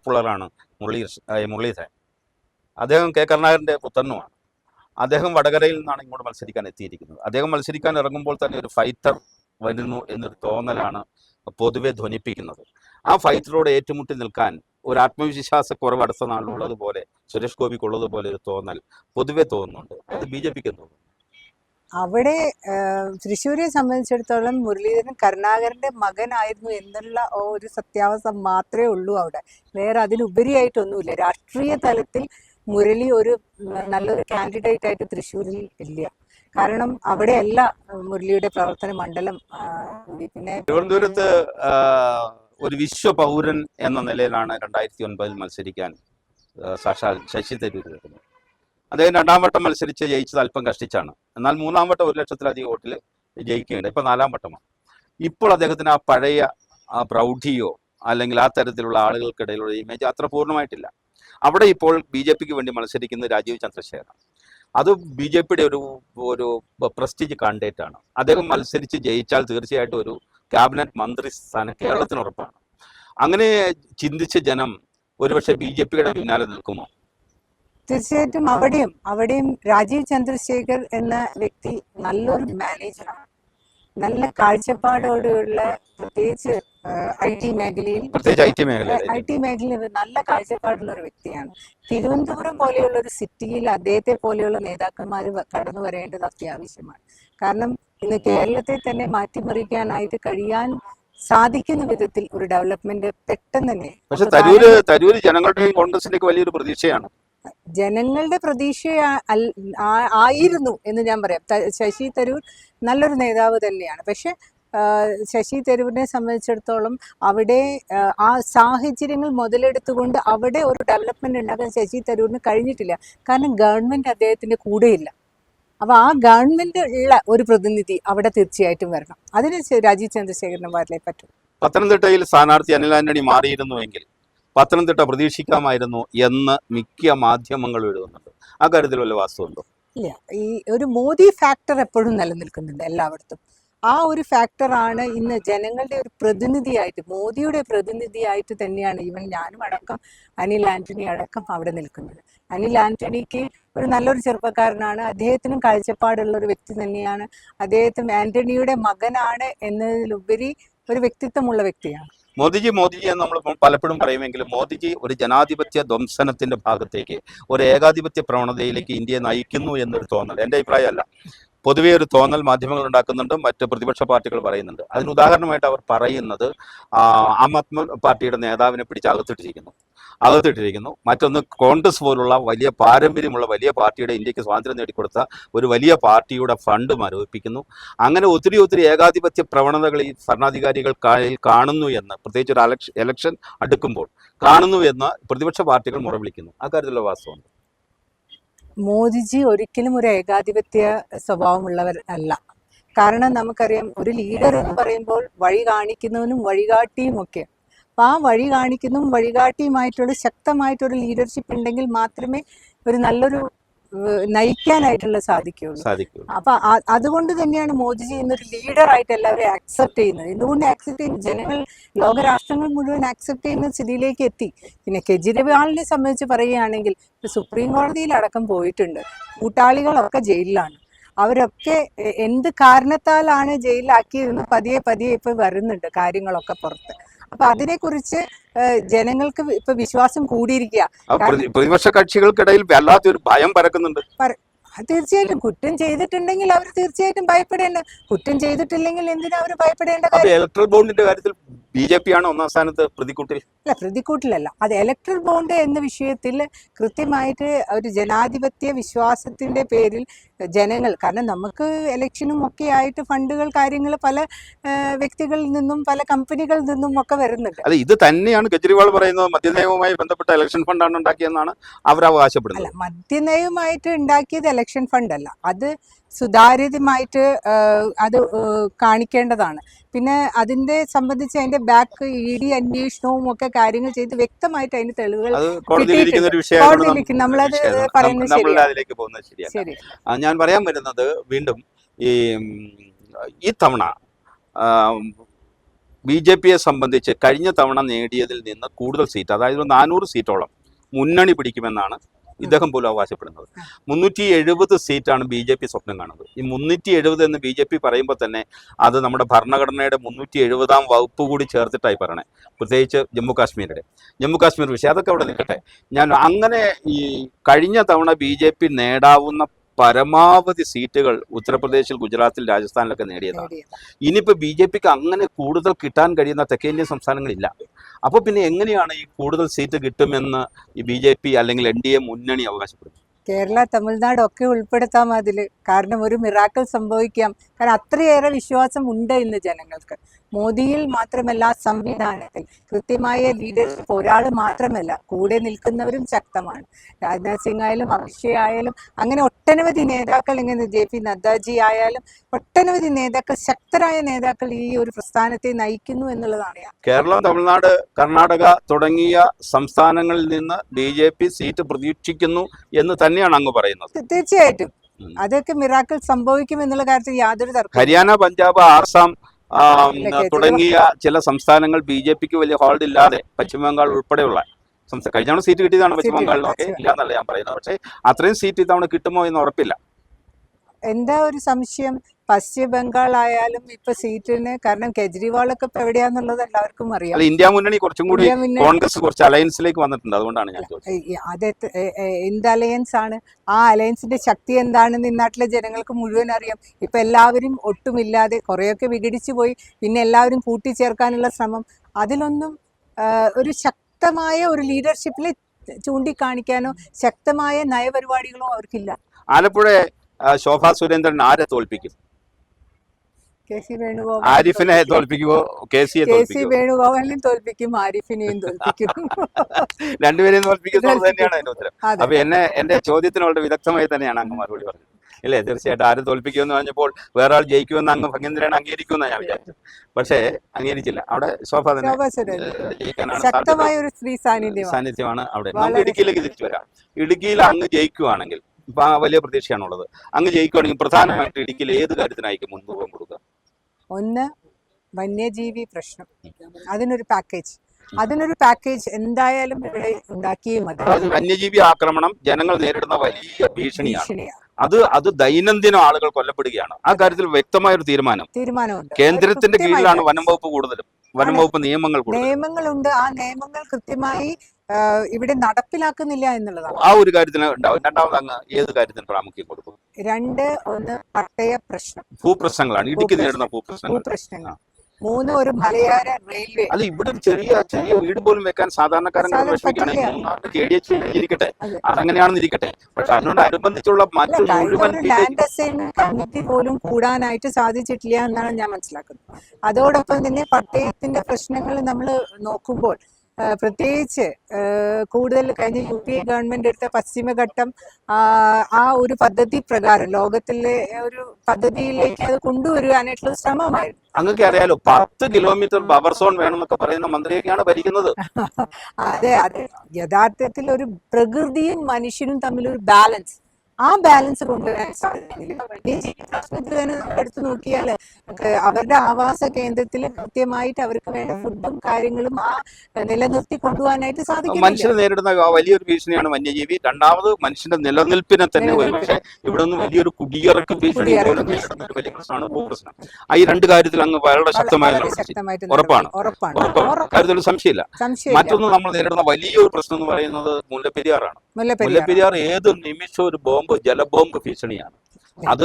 Speaker 1: ഏഹ് മുരളീധരൻ. അദ്ദേഹം കെ. കരുണാകരന്റെ പുത്രനുമാണ്. അദ്ദേഹം വടകരയിൽ നിന്നാണ് ഇങ്ങോട്ട് മത്സരിക്കാൻ എത്തിയിരിക്കുന്നത്. അദ്ദേഹം മത്സരിക്കാൻ ഇറങ്ങുമ്പോൾ തന്നെ ഒരു ഫൈറ്റർ വരുന്നു എന്നൊരു തോന്നലാണ് പൊതുവെ ധ്വനിപ്പിക്കുന്നത്. ആ ഫൈറ്ററോട് ഏറ്റുമുട്ടി നിൽക്കാൻ ഒരു ആത്മവിശ്വാസക്കുറവ് അടുത്ത നാളിലുള്ളതുപോലെ സുരേഷ് ഗോപിക്കുള്ളതുപോലെ ഒരു തോന്നൽ പൊതുവെ തോന്നുന്നുണ്ട്. അത് ബി ജെ പിക്ക് തോന്നുന്നു?
Speaker 2: അവിടെ തൃശ്ശൂരെ സംബന്ധിച്ചിടത്തോളം മുരളീധരൻ കരുണാകരന്റെ മകനായിരുന്നു എന്നുള്ള ഒരു സത്യാവസ്ഥ മാത്രമേ ഉള്ളൂ അവിടെ. വേറെ അതിലുപരിയായിട്ടൊന്നുമില്ല. രാഷ്ട്രീയ തലത്തിൽ മുരളി ഒരു നല്ലൊരു കാൻഡിഡേറ്റ് ആയിട്ട് തൃശ്ശൂരിൽ ഇല്ല. കാരണം അവിടെയല്ല മുരളിയുടെ പ്രവർത്തന മണ്ഡലം പിന്നെ
Speaker 1: തിരുവനന്തപുരത്ത് ഒരു വിശ്വ പൗരൻ എന്ന നിലയിലാണ് രണ്ടായിരത്തി ഒൻപതിൽ മത്സരിക്കാൻ സാക്ഷാൽ ശശി തരൂർ അദ്ദേഹം രണ്ടാം വട്ടം മത്സരിച്ച് ജയിച്ചത് അല്പം കഷ്ടിച്ചാണ്. എന്നാൽ മൂന്നാം വട്ടം ഒരു ലക്ഷത്തിലധികം വോട്ടിൽ ജയിക്കുകയുണ്ട്. ഇപ്പൊ നാലാം വട്ടമാണ്. ഇപ്പോൾ അദ്ദേഹത്തിന് ആ പഴയ ആ പ്രൗഢിയോ അല്ലെങ്കിൽ ആ തരത്തിലുള്ള ആളുകൾക്കിടയിലുള്ള ഇമേജ് അത്ര പൂർണമായിട്ടില്ല. അവിടെ ഇപ്പോൾ ബി ജെ പിക്ക് വേണ്ടി മത്സരിക്കുന്ന രാജീവ് ചന്ദ്രശേഖരൻ അത് ബി ജെ പിയുടെ ഒരു ഒരു പ്രസ്റ്റീജ് കാൻഡിഡേറ്റ് ആണ്. അദ്ദേഹം മത്സരിച്ച് ജയിച്ചാൽ തീർച്ചയായിട്ടും ഒരു ക്യാബിനറ്റ് മന്ത്രി സ്ഥാനം കേരളത്തിന് ഉറപ്പാണ്. അങ്ങനെ ചിന്തിച്ച ജനം ഒരുപക്ഷെ ബി ജെ പിയുടെ പിന്നാലെ നിൽക്കുമോ?
Speaker 2: തീർച്ചയായിട്ടും അവിടെയും അവിടെയും രാജീവ് ചന്ദ്രശേഖർ എന്ന വ്യക്തി നല്ലൊരു മാനേജറാണ് നല്ല കാഴ്ചപ്പാടോടുള്ള പ്രത്യേകിച്ച് ഐ ടി മേഖലയിൽ
Speaker 1: ഐ ടി മേഖലയിൽ
Speaker 2: നല്ല കാഴ്ചപ്പാടുള്ള ഒരു വ്യക്തിയാണ്. തിരുവനന്തപുരം പോലെയുള്ള ഒരു സിറ്റിയിൽ അദ്ദേഹത്തെ പോലെയുള്ള നേതാക്കന്മാർ കടന്നു വരേണ്ടത് അത്യാവശ്യമാണ്. കാരണം ഇന്ന് കേരളത്തെ തന്നെ മാറ്റിമറിക്കാനായിട്ട് കഴിയാൻ സാധിക്കുന്ന വിധത്തിൽ ഒരു ഡെവലപ്മെന്റ് പെട്ടെന്ന് തന്നെ
Speaker 1: പക്ഷെ തരൂര് തരൂര് ജനങ്ങളുടെയും കോൺഗ്രസിന്റെയൊക്കെ വലിയൊരു പ്രതീക്ഷയാണ്.
Speaker 2: ജനങ്ങളുടെ പ്രതീക്ഷ ആയിരുന്നു എന്ന് ഞാൻ പറയാം. ശശി തരൂർ നല്ലൊരു നേതാവ് തന്നെയാണ്. പക്ഷെ ശശി തരൂരിനെ സംബന്ധിച്ചിടത്തോളം അവിടെ ആ, സാഹചര്യങ്ങൾ മുതലെടുത്തുകൊണ്ട് അവിടെ ഒരു ഡെവലപ്മെന്റ് ഉണ്ടാക്കാൻ ശശി തരൂരിന് കഴിഞ്ഞിട്ടില്ല. കാരണം ഗവൺമെന്റ് അദ്ദേഹത്തിന്റെ കൂടെയില്ല. അപ്പൊ ആ ഗവൺമെന്റ് ഉള്ള ഒരു പ്രതിനിധി അവിടെ തീർച്ചയായിട്ടും വരണം. അതിന് രാജീവ് ചന്ദ്രശേഖരൻ വരലേ പറ്റും.
Speaker 1: പത്തനംതിട്ടയിൽ സ്ഥാനാർത്ഥി അനിൽ ആന്റണി മാറിയിരുന്നുവെങ്കിൽ പത്തനംതിട്ട പ്രതീക്ഷിക്കാമായിരുന്നു എന്ന് മിക്ക മാധ്യമങ്ങൾ എഴുതുന്നുണ്ട്. ആ കാര്യത്തിൽ വല്ല വാസ്തവമുണ്ടോ
Speaker 2: ഇല്ല. ഈ ഒരു മോദി ഫാക്ടർ എപ്പോഴും നിലനിൽക്കുന്നുണ്ട് എല്ലായിടത്തും. ആ ഒരു ഫാക്ടറാണ് ഇന്ന് ജനങ്ങളുടെ ഒരു പ്രതിനിധിയായിട്ട് മോദിയുടെ പ്രതിനിധിയായിട്ട് തന്നെയാണ് ഈവൻ ഞാനും അടക്കം അനിൽ ആന്റണി അടക്കം അവിടെ നിൽക്കുന്നത്. അനിൽ ആന്റണിക്ക് ഒരു നല്ലൊരു ചെറുപ്പക്കാരനാണ്. അദ്ദേഹത്തിനും കാഴ്ചപ്പാടുള്ള ഒരു വ്യക്തി തന്നെയാണ്. അദ്ദേഹത്തിന് ആന്റണിയുടെ മകനാണ് എന്നതിലുപരി ഒരു വ്യക്തിത്വമുള്ള വ്യക്തിയാണ്.
Speaker 1: മോദിജി മോദിജി എന്ന് നമ്മൾ പലപ്പോഴും പറയുമെങ്കിലും മോദിജി ഒരു ജനാധിപത്യ ധ്വംസനത്തിന്റെ ഭാഗത്തേക്ക് ഒരു ഏകാധിപത്യ പ്രവണതയിലേക്ക് ഇന്ത്യയെ നയിക്കുന്നു എന്നൊരു തോന്നൽ. എന്റെ അഭിപ്രായമല്ല. പൊതുവേ ഒരു തോന്നൽ മാധ്യമങ്ങൾ ഉണ്ടാക്കുന്നുണ്ട് മറ്റ് പ്രതിപക്ഷ പാർട്ടികൾ പറയുന്നുണ്ട്. അതിന് ഉദാഹരണമായിട്ട് അവർ പറയുന്നത് ആ, ആദ്മി പാർട്ടിയുടെ നേതാവിനെ പിടിച്ച് അകത്തിട്ടിരിക്കുന്നു. അകത്തിട്ടിരിക്കുന്നു. മറ്റൊന്ന് കോൺഗ്രസ് പോലുള്ള വലിയ പാരമ്പര്യമുള്ള വലിയ പാർട്ടിയുടെ ഇന്ത്യയ്ക്ക് സ്വാതന്ത്ര്യം നേടിക്കൊടുത്ത ഒരു വലിയ പാർട്ടിയുടെ ഫണ്ട് മരവിപ്പിക്കുന്നു. അങ്ങനെ ഒത്തിരി ഒത്തിരി ഏകാധിപത്യ പ്രവണതകൾ ഈ ഭരണാധികാരികൾ കാണുന്നു എന്ന് പ്രത്യേകിച്ച് ഒരു ഇലക്ഷൻ അടുക്കുമ്പോൾ കാണുന്നു എന്ന് പ്രതിപക്ഷ പാർട്ടികൾ മുറവിളിക്കുന്നു. അക്കാര്യത്തിലുള്ള കാര്യത്തിലുള്ള വാസ്തവം
Speaker 2: മോദിജി ഒരിക്കലും ഒരു ഏകാധിപത്യ സ്വഭാവമുള്ളവർ അല്ല. കാരണം നമുക്കറിയാം ഒരു ലീഡർ എന്ന് പറയുമ്പോൾ വഴി കാണിക്കുന്നവനും വഴികാട്ടിയും ഒക്കെ. അപ്പൊ ആ വഴി കാണിക്കുന്നതും വഴികാട്ടിയുമായിട്ടുള്ള ശക്തമായിട്ടൊരു ലീഡർഷിപ്പ് ഉണ്ടെങ്കിൽ മാത്രമേ ഒരു നല്ലൊരു നയിക്കാനായിട്ടുള്ള സാധിക്കുള്ളൂ
Speaker 1: സാധിക്കുള്ളൂ
Speaker 2: അപ്പൊ അതുകൊണ്ട് തന്നെയാണ് മോദിജി ഇന്നൊരു ലീഡറായിട്ട് എല്ലാവരും ആക്സെപ്റ്റ് ചെയ്യുന്നത്. എന്തുകൊണ്ട് ആക്സെപ്റ്റ് ചെയ്യുന്നു ജനങ്ങൾ ലോകരാഷ്ട്രങ്ങൾ മുഴുവൻ ആക്സെപ്റ്റ് ചെയ്യുന്ന സ്ഥിതിയിലേക്ക് എത്തി. പിന്നെ കെജ്രിവാളിനെ സംബന്ധിച്ച് പറയുകയാണെങ്കിൽ സുപ്രീം കോടതിയിൽ അടക്കം പോയിട്ടുണ്ട്. കൂട്ടാളികളൊക്കെ ജയിലിലാണ്. അവരൊക്കെ എന്ത് കാരണത്താലാണ് ജയിലിലാക്കിയതെന്ന് പതിയെ പതിയെ ഇപ്പൊ വരുന്നുണ്ട് കാര്യങ്ങളൊക്കെ പുറത്ത്. അപ്പൊ അതിനെക്കുറിച്ച് ജനങ്ങൾക്ക് ഇപ്പൊ വിശ്വാസം കൂടിയിരിക്കുക
Speaker 1: പ്രതിപക്ഷ കക്ഷികൾക്കിടയിൽ വല്ലാത്തൊരു ഭയം പരക്കുന്നുണ്ട്.
Speaker 2: തീർച്ചയായിട്ടും കുറ്റം ചെയ്തിട്ടുണ്ടെങ്കിൽ അവർ തീർച്ചയായിട്ടും ഭയപ്പെടേണ്ട കുറ്റം ചെയ്തിട്ടില്ലെങ്കിൽ എന്തിനാ അവർ ഭയപ്പെടേണ്ട കാര്യം?
Speaker 1: ഇലക്ട്രൽ ബോണ്ടിന്റെ കാര്യത്തിൽ ബി ജെ പി ആണ് ഒന്നാം സ്ഥാനത്ത് പ്രതിക്കൂട്ടിൽ?
Speaker 2: അല്ല പ്രതിക്കൂട്ടിലല്ല. അത് ഇലക്ട്രൽ ബോണ്ട് എന്ന വിഷയത്തിൽ കൃത്യമായിട്ട് ഒരു ജനാധിപത്യ വിശ്വാസത്തിന്റെ പേരിൽ ജനങ്ങൾ കാരണം നമുക്ക് ഇലക്ഷനും ഒക്കെ ആയിട്ട് ഫണ്ടുകൾ കാര്യങ്ങൾ പല വ്യക്തികളിൽ നിന്നും പല കമ്പനികളിൽ നിന്നും ഒക്കെ വരുന്നുണ്ട്.
Speaker 1: അതെ ഇത് തന്നെയാണ് കെജ്രിവാൾ പറയുന്നത് മദ്യനയവുമായി ബന്ധപ്പെട്ട ഇലക്ഷൻ ഫണ്ടാണ് ഉണ്ടാക്കിയെന്നാണ് അവർ അവകാശപ്പെടുന്നത്.
Speaker 2: അല്ല മദ്യനയവുമായിട്ട് ഉണ്ടാക്കിയത് ഇലക്ഷൻ ഫണ്ട് അല്ല. അത് സുതാര്യതമായിട്ട് അത് കാണിക്കേണ്ടതാണ്. പിന്നെ അതിന്റെ സംബന്ധിച്ച് അതിന്റെ ബാക്ക് ഇ ഡി അന്വേഷണവും ഒക്കെ കാര്യങ്ങൾ ചെയ്ത് വ്യക്തമായിട്ട് അതിന്റെ തെളിവുകൾ കോടതിയിലേക്ക് നമ്മളത് പറയുന്നത് ശരി.
Speaker 1: ഞാൻ പറയാൻ വരുന്നത് വീണ്ടും ഈ ഈ തവണ ബി ജെ പിയെ സംബന്ധിച്ച് കഴിഞ്ഞ തവണ നേടിയതിൽ നിന്ന് കൂടുതൽ സീറ്റ് അതായത് നാനൂറ് സീറ്റോളം മുന്നണി പിടിക്കുമെന്നാണ് ഇദ്ദേഹം പോലും അവകാശപ്പെടുന്നത് മുന്നൂറ്റി എഴുപത് സീറ്റാണ് ബി ജെ പി സ്വപ്നം കാണുന്നത്. ഈ മുന്നൂറ്റി എഴുപത് എന്ന് ബി ജെ പി പറയുമ്പോൾ തന്നെ അത് നമ്മുടെ ഭരണഘടനയുടെ മുന്നൂറ്റി എഴുപതാം വകുപ്പ് കൂടി ചേർത്തിട്ടായി പറയണേ. പ്രത്യേകിച്ച് ജമ്മു കാശ്മീരുടെ ജമ്മു കാശ്മീർ വിഷയം. അതൊക്കെ അവിടെ നിൽക്കട്ടെ. ഞാൻ അങ്ങനെ ഈ കഴിഞ്ഞ തവണ ബി ജെ പി നേടാവുന്ന പരമാവധി സീറ്റുകൾ ഉത്തർപ്രദേശിൽ ഗുജറാത്തിൽ രാജസ്ഥാനിലൊക്കെ നേടിയതാണ്.
Speaker 2: നേടിയത്.
Speaker 1: ഇനിയിപ്പോൾ ബി ജെ പിക്ക് അങ്ങനെ കൂടുതൽ കിട്ടാൻ കഴിയുന്ന തെക്കേന്ത്യൻ സംസ്ഥാനങ്ങളില്ല. അപ്പോൾ പിന്നെ എങ്ങനെയാണ് ഈ കൂടുതൽ സീറ്റ് കിട്ടുമെന്ന് ഈ ബി ജെ പി അല്ലെങ്കിൽ എൻ ഡി എ മുന്നണി അവകാശപ്പെടുന്നത്?
Speaker 2: കേരള തമിഴ്നാട് ഒക്കെ ഉൾപ്പെടുത്താം അതിൽ കാരണം ഒരു മിറാക്കൾ സംഭവിക്കാം. കാരണം അത്രയേറെ വിശ്വാസം ഉണ്ട് ഇന്ന് ജനങ്ങൾക്ക്. മോദിയിൽ മാത്രമല്ല സംവിധാനത്തിൽ. കൃത്യമായ ലീഡർഷിപ്പ് ഒരാൾ മാത്രമല്ല കൂടെ നിൽക്കുന്നവരും ശക്തമാണ്. രാജ്നാഥ് സിംഗ് ആയാലും അമിത്ഷാ ആയാലും അങ്ങനെ ഒട്ടനവധി നേതാക്കൾ ഇങ്ങനെ ജെ പി നദ്ദാജി ആയാലും ഒട്ടനവധി നേതാക്കൾ ശക്തരായ നേതാക്കൾ ഈ ഒരു പ്രസ്ഥാനത്തെ നയിക്കുന്നു എന്നുള്ളതാണ്
Speaker 1: കേരളം തമിഴ്നാട് കർണാടക തുടങ്ങിയ സംസ്ഥാനങ്ങളിൽ നിന്ന് ബി ജെ പി സീറ്റ് പ്രതീക്ഷിക്കുന്നു എന്ന് തന്നെയാണ് അങ്ങ് പറയുന്നത്.
Speaker 2: തീർച്ചയായിട്ടും. അതൊക്കെ മിറാക്കിൾ സംഭവിക്കും എന്നുള്ള കാര്യത്തിൽ യാതൊരു തർക്കം
Speaker 1: ഹരിയാന പഞ്ചാബ് ആസാം തുടങ്ങിയ ചില സംസ്ഥാനങ്ങൾ ബി ജെ പിക്ക് വലിയ ഹോൾഡ് ഇല്ലാതെ പശ്ചിമ ബംഗാൾ ഉൾപ്പെടെയുള്ള സംസ്ഥാന കഴിഞ്ഞ തവണ സീറ്റ് കിട്ടിയതാണ് പശ്ചിമ ബംഗാളിലൊക്കെ ഇല്ലാന്നല്ല ഞാൻ പറയുന്നത്. പക്ഷേ അത്രയും സീറ്റ് ഇത്തവണ കിട്ടുമോ എന്ന് ഉറപ്പില്ല.
Speaker 2: എന്താ ഒരു സംശയം? പശ്ചിമ ബംഗാൾ ആയാലും ഇപ്പൊ സീറ്റിന് കാരണം കെജ്രിവാളൊക്കെ ഇപ്പൊ എവിടെയാന്നുള്ളത് എല്ലാവർക്കും അറിയാം.
Speaker 1: ഇന്ത്യ മുന്നണി കുറച്ചും കൂടി കോൺഗ്രസ് കുറച്ച് അലയൻസിലേക്ക് വന്നിട്ടുണ്ട്. അതുകൊണ്ടാണ് ഞാൻ
Speaker 2: അത് എന്ത് അലയൻസ് ആണ് ആ അലയൻസിന്റെ ശക്തി എന്താണെന്ന് ഈ നാട്ടിലെ ജനങ്ങൾക്ക് മുഴുവൻ അറിയാം. ഇപ്പൊ എല്ലാവരും ഒട്ടുമില്ലാതെ കുറെയൊക്കെ വിഘടിച്ചു പോയി. പിന്നെ എല്ലാവരും കൂട്ടിച്ചേർക്കാനുള്ള ശ്രമം. അതിലൊന്നും ഒരു ശക്തമായ ഒരു ലീഡർഷിപ്പിൽ ചൂണ്ടിക്കാണിക്കാനോ ശക്തമായ നയപരിപാടികളോ അവർക്കില്ല.
Speaker 1: ആലപ്പുഴ ശോഭാ സുരേന്ദ്രൻ ആരെ തോൽപ്പിക്കും?
Speaker 2: കെ സി വേണുഗോപാൽ
Speaker 1: ആരിഫിനെ തോൽപ്പിക്കുമോ കെ സിയെ
Speaker 2: കെ സി വേണുഗോപാലിനെയും തോൽപ്പിക്കും ആരിഫിനെയും തോൽപ്പിക്കും.
Speaker 1: രണ്ടുപേരെയും തോൽപ്പിക്കുന്നത് തന്നെയാണ് എന്റെ ഉത്തരം. അപ്പൊ എന്നെ എന്റെ ചോദ്യത്തിനോട് വിദഗ്ധമായി തന്നെയാണ് അങ്ങ് മറുപടി പറഞ്ഞത്. ഇല്ലേ? തീർച്ചയായിട്ടും ആരും തോൽപ്പിക്കുമെന്ന് പറഞ്ഞപ്പോൾ വേറെ ആൾ ജയിക്കുമെന്ന് അങ്ങ് ഭംഗേന്ദ്രൻ അംഗീകരിക്കുമെന്ന് ഞാൻ വിചാരിച്ചു പക്ഷേ അംഗീകരിച്ചില്ല. അവിടെ ശോഭ തന്നെ
Speaker 2: ശക്തമായ ഒരു സ്ത്രീ സാന്നിധ്യം
Speaker 1: സാന്നിധ്യമാണ് അവിടെ. നമുക്ക് ഇടുക്കിയിലേക്ക് തിരിച്ചു വരാം. ഇടുക്കിയിൽ അങ്ങ് ജയിക്കുവാണെങ്കിൽ ഇപ്പൊ വലിയ പ്രതീക്ഷയാണുള്ളത്. അങ്ങ് ജയിക്കുവാണെങ്കിൽ പ്രധാനമായിട്ട് ഇടുക്കിയിൽ ഏത് കാര്യത്തിനായിരിക്കും മുൻതൂക്കം കൊടുക്കുക?
Speaker 2: ഒന്ന് വന്യജീവി പ്രശ്നം. അതിനൊരു പാക്കേജ് അതിനൊരു പാക്കേജ് എന്തായാലും ഇവിടെ ഉണ്ടാക്കിയേ മതി
Speaker 1: വന്യജീവി ആക്രമണം ജനങ്ങൾ നേരിടുന്ന വലിയ ഭീഷണിയാണ്. അത് അത് ദൈനംദിനം ആളുകൾ കൊല്ലപ്പെടുകയാണ്. ആ കാര്യത്തിൽ വ്യക്തമായ ഒരു തീരുമാനം.
Speaker 2: തീരുമാനമുണ്ട്.
Speaker 1: കേന്ദ്രത്തിന്റെ കീഴിലാണ് വനം വകുപ്പ് കൂടുതലും. വനം വകുപ്പ് നിയമങ്ങൾ
Speaker 2: നിയമങ്ങളുണ്ട്. ആ നിയമങ്ങൾ കൃത്യമായി ഇവിടെ നടപ്പിലാക്കുന്നില്ല എന്നുള്ളതാണ്.
Speaker 1: ആ ഒരു കാര്യത്തിന് ഉണ്ടാവും. രണ്ടാമത് അങ്ങ് ഏത് കാര്യത്തിന് പ്രാമുഖ്യം കൊടുക്കും?
Speaker 2: രണ്ട് ഒന്ന് പട്ടയ പ്രശ്നം.
Speaker 1: ഭൂപ്രശ്നങ്ങളാണ്. ഇടുക്കി നേരിടുന്ന ഭൂപ്രശ്നങ്ങൾ.
Speaker 2: ഭൂപ്രശ്നങ്ങൾ. മൂന്ന് ഒരു മലയാര റെയിൽവേ.
Speaker 1: അത് ഇവിടെ ചെറിയ ചെറിയ വീട് പോലും വെക്കാൻ സാധാരണക്കാരൻ കെ ഡി എച്ച് ഇരിക്കട്ടെ. അതങ്ങനെയാണെന്ന് ഇരിക്കട്ടെ. പക്ഷെ അതിനോടനുബന്ധിച്ചുള്ള മറ്റു
Speaker 2: അല്ല,
Speaker 1: മുഴുവൻ
Speaker 2: ലാൻഡ് അസൈൻമെന്റ് കമ്മിറ്റി പോലും കൂടാനായിട്ട് സാധിച്ചിട്ടില്ല എന്നാണ് ഞാൻ മനസ്സിലാക്കുന്നത്. അതോടൊപ്പം തന്നെ പട്ടയത്തിന്റെ പ്രശ്നങ്ങൾ നമ്മൾ നോക്കുമ്പോൾ പ്രത്യേകിച്ച് കൂടുതൽ കഴിഞ്ഞ യു പി എ ഗവൺമെന്റ് എടുത്ത പശ്ചിമഘട്ടം ആ, ആ ഒരു പദ്ധതി പ്രകാരം ലോകത്തിലെ ഒരു പദ്ധതിയിലേക്ക് അത് കൊണ്ടുവരുവാനായിട്ടുള്ള ശ്രമമായിരുന്നു.
Speaker 1: അങ്ങക്ക് അറിയാലോ പത്ത് കിലോമീറ്റർ ബഫർ സോൺ വേണമെന്നൊക്കെ പറയുന്ന മന്ത്രിയൊക്കെയാണ് ഭരിക്കുന്നത്.
Speaker 2: അതെ അതെ. യഥാർത്ഥത്തിൽ ഒരു പ്രകൃതിയും മനുഷ്യനും തമ്മിൽ ഒരു ബാലൻസ്. ആ ബാലൻസ് കൊണ്ടുവരാൻ സാധിക്കുന്നില്ല. എടുത്തു നോക്കിയാൽ അവരുടെ ആവാസ കേന്ദ്രത്തിൽ കൃത്യമായിട്ട് അവർക്ക് വേണ്ട ഫുഡും കാര്യങ്ങളും ആ നിലനിർത്തി കൊണ്ടുപോകാനായിട്ട് സാധിക്കും
Speaker 1: മനുഷ്യർ നേരിടുന്ന വലിയൊരു ഭീഷണിയാണ് വന്യജീവി. രണ്ടാമത് മനുഷ്യന്റെ നിലനിൽപ്പിനെ തന്നെ ഒരു പക്ഷേ ഇവിടെ നിന്ന് വലിയൊരു കുടിയിറക്ക് ഭീഷണി വലിയ പ്രശ്നമാണ് ഭൂപ്രശ്നം. ആ ഈ രണ്ട് കാര്യത്തിൽ അങ്ങ് വളരെ ശക്തമായ ഉറപ്പാണ്. കാര്യത്തിൽ സംശയമില്ല. മറ്റൊന്ന് നമ്മൾ നേരിടുന്ന വലിയൊരു പ്രശ്നം എന്ന് പറയുന്നത് മുല്ലപ്പെരിയാറാണ്.
Speaker 2: മുല്ലപ്പെരിയാർ.
Speaker 1: ഏത് നിമിഷം ഒരു ബോംബ് ജലബോംബ് ഭീഷണിയാണ്. അത്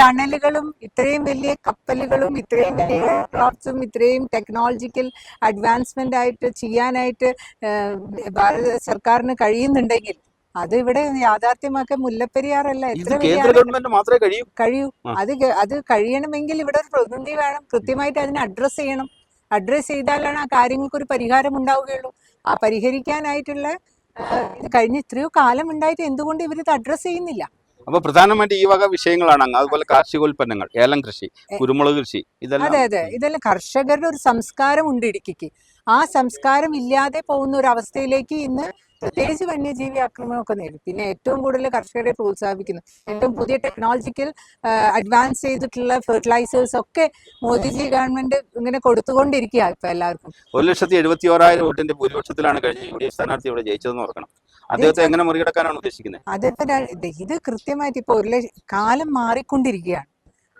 Speaker 2: ടണലുകളും ഇത്രയും വലിയ കപ്പലുകളും ഇത്രയും വലിയ എയർക്രാഫ്റ്റ്സും ഇത്രയും ടെക്നോളജിക്കൽ അഡ്വാൻസ്മെന്റ് ആയിട്ട് ചെയ്യാനായിട്ട് ഭാരത സർക്കാരിന് കഴിയുന്നുണ്ടെങ്കിൽ അത് ഇവിടെ യാഥാർത്ഥ്യമാക്കാൻ മുല്ലപ്പെരിയാറല്ല. എത്ര
Speaker 1: കേന്ദ്ര ഗവൺമെന്റ് മാത്രമേ കഴിയൂ.
Speaker 2: കഴിയൂ. അത് അത് കഴിയണമെങ്കിൽ ഇവിടെ ഒരു പ്രതിനിധി വേണം. കൃത്യമായിട്ട് അതിനെ അഡ്രസ് ചെയ്യണം. അഡ്രസ്സ് ചെയ്താലാണ് ആ കാര്യങ്ങൾക്ക് ഒരു പരിഹാരം ഉണ്ടാവുകയുള്ളൂ. ആ പരിഹരിക്കാനായിട്ടുള്ള ഇത് കഴിഞ്ഞ എത്രയോ കാലം ഉണ്ടായിട്ട് എന്തുകൊണ്ട് ഇവരിത് അഡ്രസ്സ് ചെയ്യുന്നില്ല?
Speaker 1: അപ്പൊ പ്രധാനമായിട്ട് ഈ വക വിഷയങ്ങളാണ് അങ്ങ്. അതുപോലെ കാർഷികോൽപ്പന്നങ്ങൾ ഏലം കൃഷി കുരുമുളക് കൃഷി ഇതെല്ലാം
Speaker 2: അതെ അതെ. ഇതെല്ലാം കർഷകരുടെ ഒരു സംസ്കാരം ഉണ്ട് ഇടുക്കിക്ക്. ആ സംസ്കാരം ഇല്ലാതെ പോകുന്ന ഒരു അവസ്ഥയിലേക്ക് ഇന്ന് പ്രത്യേകിച്ച് വന്യജീവി ആക്രമണമൊക്കെ നേരിടും. പിന്നെ ഏറ്റവും കൂടുതൽ കർഷകരെ പ്രോത്സാഹിപ്പിക്കുന്നു. ഏറ്റവും പുതിയ ടെക്നോളജിക്കൽ അഡ്വാൻസ് ചെയ്തിട്ടുള്ള ഫെർട്ടിലൈസേഴ്സ് ഒക്കെ മോദിജി ഗവൺമെന്റ് ഇങ്ങനെ കൊടുത്തുകൊണ്ടിരിക്കുക ഇപ്പൊ എല്ലാവർക്കും.
Speaker 1: ഒരു ലക്ഷത്തി എഴുപത്തി ഓരായിരം വോട്ടിന്റെ ഭൂരിപക്ഷത്തിലാണ് കഴിഞ്ഞ യു ഡി എഫ് സ്ഥാനാർത്ഥി ഇവിടെ ജയിച്ചതെന്ന് ഓർക്കണം. അദ്ദേഹത്തെ എങ്ങനെ മറികടക്കാനാണ് ഉദ്ദേശിക്കുന്നത്?
Speaker 2: അതിപ്പോ ഇത് കൃത്യമായിട്ട് ഇപ്പൊ ഒരു ലക്ഷം കാലം മാറിക്കൊണ്ടിരിക്കുകയാണ്.